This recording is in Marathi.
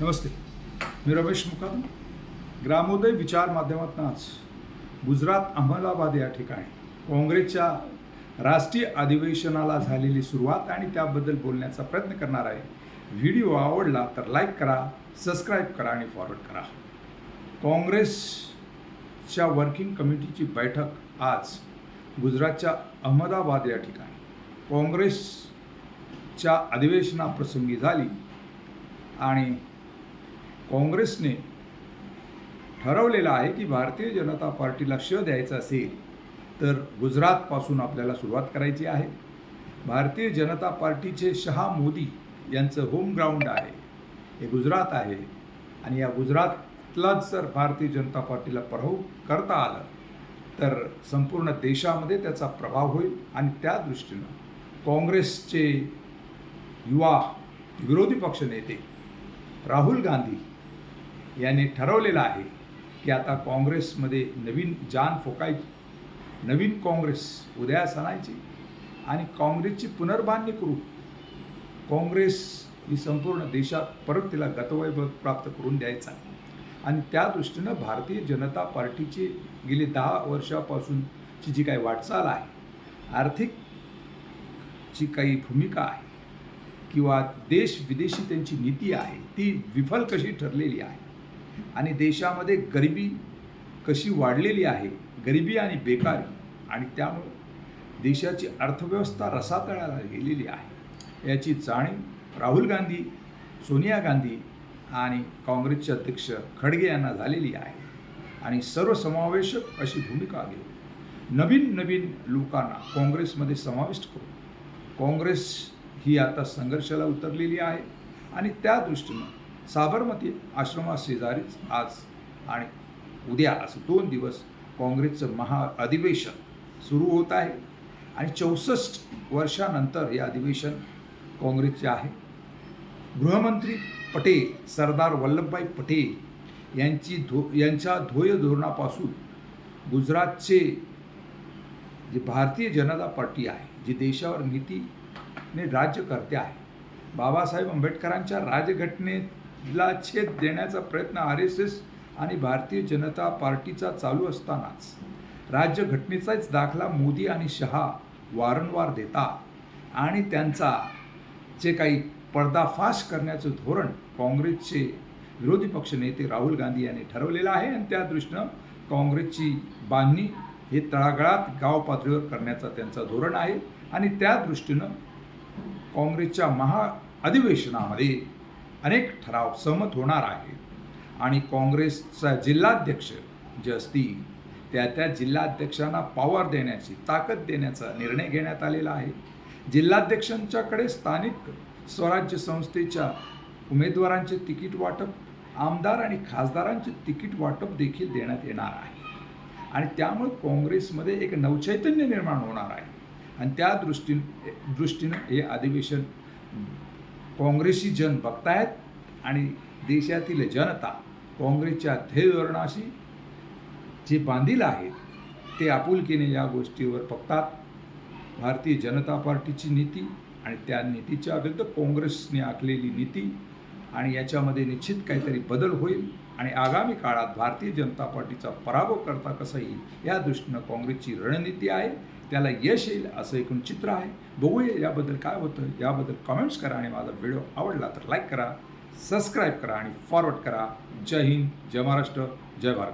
नमस्ते. मी रमेश मुकादम. ग्रामोदय विचार माध्यमातूनच गुजरात अहमदाबाद या ठिकाणी काँग्रेसच्या राष्ट्रीय अधिवेशनाला झालेली सुरुवात आणि त्याबद्दल बोलण्याचा प्रयत्न करणार आहे. व्हिडिओ आवडला तर लाईक करा सबस्क्राईब करा आणि फॉरवर्ड करा. काँग्रेसच्या वर्किंग कमिटीची बैठक आज गुजरातच्या अहमदाबाद या ठिकाणी. काँग्रेसच्या अधिवेशनाप्रसंगी झाली आणि काँग्रेसने ठरवलेलं आहे की भारतीय जनता पार्टीला श द्यायचा असेल तर गुजरातपासून आपल्याला सुरुवात करायची आहे. भारतीय जनता पार्टीचे शहा मोदी यांचं होम ग्राउंड आहे. हे गुजरात आहे आणि या गुजरातलाच जर भारतीय जनता पार्टीला प्रभाव करता आलं तर संपूर्ण देशामध्ये त्याचा प्रभाव होईल आणि त्या दृष्टीनं काँग्रेसचे युवा विरोधी पक्षनेते राहुल गांधी यांनी ठरवलेलं आहे की आता काँग्रेसमध्ये नवीन जान फोकायची. नवीन काँग्रेस उदयास आणायची आणि काँग्रेसची पुनर्बांधणी करू. काँग्रेस ही संपूर्ण देशात परत तिला गतवैभव प्राप्त करून द्यायचा आणि त्या दृष्टीनं भारतीय जनता पार्टीची गेली दहा वर्षापासूनची जी काही वाटचाल आहे आर्थिक ची काही भूमिका आहे किंवा देश विदेशी त्यांची नीती आहे ती विफल कशी ठरलेली आहे आणि देशामध्ये गरिबी कशी वाढलेली आहे गरिबी आणि बेकारी आणि त्यामुळे देशाची अर्थव्यवस्था रसातळाला गेलेली आहे. याची जाणीव राहुल गांधी सोनिया गांधी आणि काँग्रेसचे अध्यक्ष खडगे यांना झालेली आहे. आणि सर्वसमावेशक अशी भूमिका घेऊन नवीन नवीन लोकांना काँग्रेसमध्ये समाविष्ट करून काँग्रेस ही आता संघर्षाला उतरलेली आहे. आणि त्या दृष्टीनं साबरमती आश्रमाशेजारीच आज आणि उद्या असं दोन दिवस काँग्रेसचं महाअधिवेशन सुरू होत आहे. आणि चौसष्ट वर्षानंतर हे अधिवेशन काँग्रेसचे आहे. गृहमंत्री पटेल सरदार वल्लभभाई पटेल यांची धो यांच्या ध्येय धोरणापासून गुजरातचे जे भारतीय जनता पार्टी आहे जी देशावर नीतीने राज्य करते आहे बाबासाहेब आंबेडकरांच्या राजघटनेत ला छेद देण्याचा प्रयत्न आर एस एस आणि भारतीय जनता पार्टीचा चालू असतानाच. राज्यघटनेचाच दाखला मोदी आणि शहा वारंवार देतात आणि त्यांचा जे काही पर्दाफाश करण्याचं धोरण काँग्रेसचे विरोधी पक्षनेते राहुल गांधी यांनी ठरवलेलं आहे आणि त्या दृष्टीनं काँग्रेसची बांधणी हे तळागाळात गाव पातळीवर करण्याचा त्यांचा धोरण आहे. आणि त्या दृष्टीनं काँग्रेसच्या महाअधिवेशनामध्ये अनेक ठराव सहमत होणार आहे आणि काँग्रेसचा जिल्हाध्यक्ष जे असतील त्या त्या जिल्हाध्यक्षांना पॉवर देण्याची ताकद देण्याचा निर्णय घेण्यात आलेला आहे. जिल्हाध्यक्षांच्याकडे स्थानिक स्वराज्य संस्थेच्या उमेदवारांचे तिकीट वाटप आमदार आणि खासदारांचे तिकीट वाटप देखील देण्यात येणार आहे. आणि त्यामुळे काँग्रेसमध्ये एक नवचैतन्य निर्माण होणार आहे. आणि त्या दृष्टी दृष्टीनं हे अधिवेशन काँग्रेसी जन बघतायत आणि देशातील जनता काँग्रेसच्या ध्येयधोरणाशी जे बांधील आहेत ते आपुलकीने या गोष्टीवर बघतात. भारतीय जनता पार्टीची नीती आणि त्या नीतीच्या विरुद्ध काँग्रेसने आखलेली नीती आणि याच्यामध्ये निश्चित काहीतरी बदल होईल. आणि आगामी काळात भारतीय जनता पार्टीचा पराभव करता कसा येईल या दृष्टीनं काँग्रेसची रणनीती आहे. त्याला यश येईल असं एकूण चित्र आहे. बघूया याबद्दल काय होतं. याबद्दल कमेंट्स करा आणि माझा व्हिडिओ आवडला तर लाईक करा सबस्क्राईब करा आणि फॉरवर्ड करा. जय हिंद जय महाराष्ट्र जय भारत.